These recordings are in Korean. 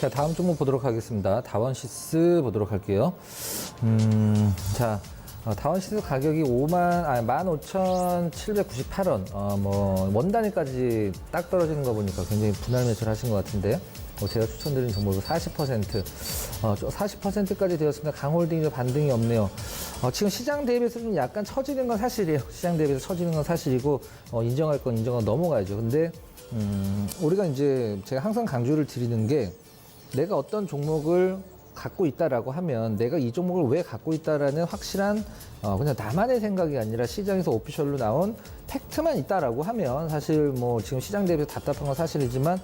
자, 다음 종목 보도록 하겠습니다. 다원시스 보도록 할게요. 음, 자, 어, 다원시스 가격이 5만, 아, 15,798원. 어, 뭐, 원 단위까지 딱 떨어지는 거 보니까 굉장히 분할 매수를 하신 것 같은데, 어, 제가 추천드린 종목은 40%, 어, 40%까지 되었습니다. 강홀딩이 반등이 없네요. 어, 지금 시장 대비해서 좀 약간 처지는 건 사실이에요. 시장 대비해서 처지는 건 사실이고, 어, 인정할 건 인정하고 넘어가야죠. 근데, 음, 우리가 이제 제가 항상 강조를 드리는 게, 내가 어떤 종목을 갖고 있다라고 하면 내가 이 종목을 왜 갖고 있다라는 확실한 어 그냥 나만의 생각이 아니라 시장에서 오피셜로 나온 팩트만 있다라고 하면 사실 뭐 지금 시장 대비해서 답답한 건 사실이지만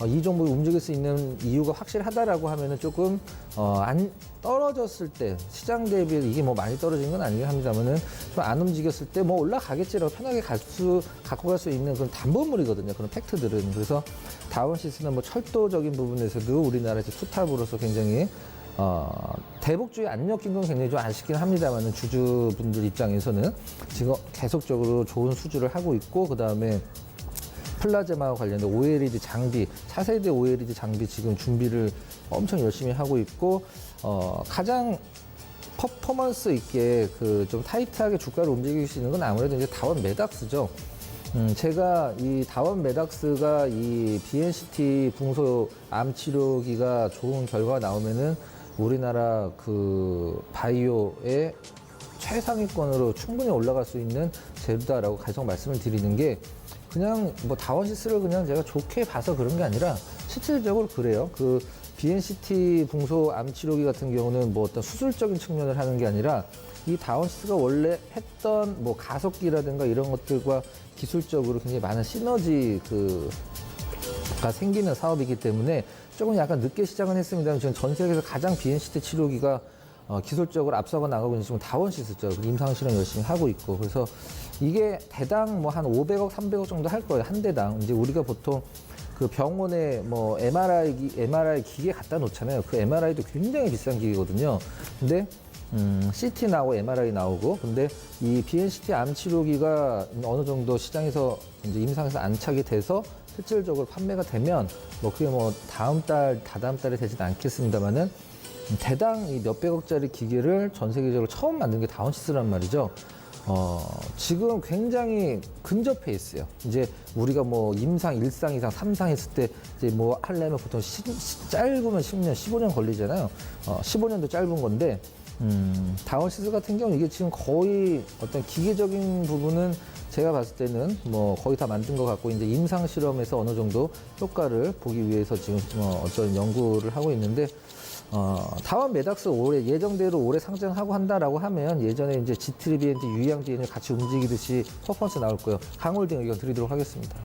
어, 이 종목이 움직일 수 있는 이유가 확실하다라고 하면은 조금 어, 안 떨어졌을 때 시장 대비 이게 뭐 많이 떨어진 건 아니긴 합니다만은 좀 안 움직였을 때 뭐 올라가겠지라고 편하게 갈 수 갖고 갈 수 있는 그런 담보물이거든요. 그런 팩트들은 그래서 다운시스는 뭐 철도적인 부분에서도 우리나라에서 투탑으로서 굉장히 어, 대북주의 안 엮인 건 굉장히 좀 아쉽긴 합니다만은 주주분들 입장에서는 지금 계속적으로 좋은 수주를 하고 있고 그 다음에 플라즈마와 관련된 OLED 장비, 차세대 OLED 장비 지금 준비를 엄청 열심히 하고 있고, 어, 가장 퍼포먼스 있게 그 좀 타이트하게 주가를 움직일 수 있는 건 아무래도 이제 다원 메닥스죠. 음, 제가 이 다원 메닥스가 이 BNCT 붕소 암 치료기가 좋은 결과가 나오면은 우리나라 그 바이오의 최상위권으로 충분히 올라갈 수 있는 제도다라고 계속 말씀을 드리는 게 그냥 뭐 다원시스를 그냥 제가 좋게 봐서 그런 게 아니라 실질적으로 그래요. 그 BNCT 붕소 암 치료기 같은 경우는 뭐 어떤 수술적인 측면을 하는 게 아니라 이 다원시스가 원래 했던 뭐 가속기라든가 이런 것들과 기술적으로 굉장히 많은 시너지 그 가 생기는 사업이기 때문에 조금 약간 늦게 시작은 했습니다만 지금 전 세계에서 가장 BNCT 치료기가 어, 기술적으로 앞서가 나가고 있는 지금 다원시스죠. 임상 실험 열심히 하고 있고 그래서 이게 대당 뭐 한 500억, 300억 정도 할 거예요. 한 대당. 이제 우리가 보통 그 병원에 뭐 MRI, 기- MRI 기계 갖다 놓잖아요. 그 MRI도 굉장히 비싼 기계거든요. 근데 음, CT 나오고 MRI 나오고 근데 이 BNCT 암 치료기가 어느 정도 시장에서 이제 임상에서 안착이 돼서 실질적으로 판매가 되면 뭐 그게 뭐 다음 달, 다다음 달에 되진 않겠습니다만은 대당 이 몇백억짜리 기계를 전 세계적으로 처음 만든 게 다운시스란 말이죠. 어, 지금 굉장히 근접해 있어요. 이제 우리가 뭐 임상, 일상 이상, 삼상 했을 때 이제 뭐 하려면 보통 시, 시- 짧으면 10년, 15년 걸리잖아요. 어, 15년도 짧은 건데, 음, 다운시스 같은 경우 이게 지금 거의 어떤 기계적인 부분은 제가 봤을 때는 뭐 거의 다 만든 것 같고 이제 임상 실험에서 어느 정도 효과를 보기 위해서 지금 뭐 어떤 연구를 하고 있는데 어, 다원 메닥스 올해 예정대로 올해 상장하고 한다라고 하면 예전에 이제 지트리비엔트 유양지인을 같이 움직이듯이 퍼포먼스 나올 거예요. 강홀딩 의견 드리도록 하겠습니다.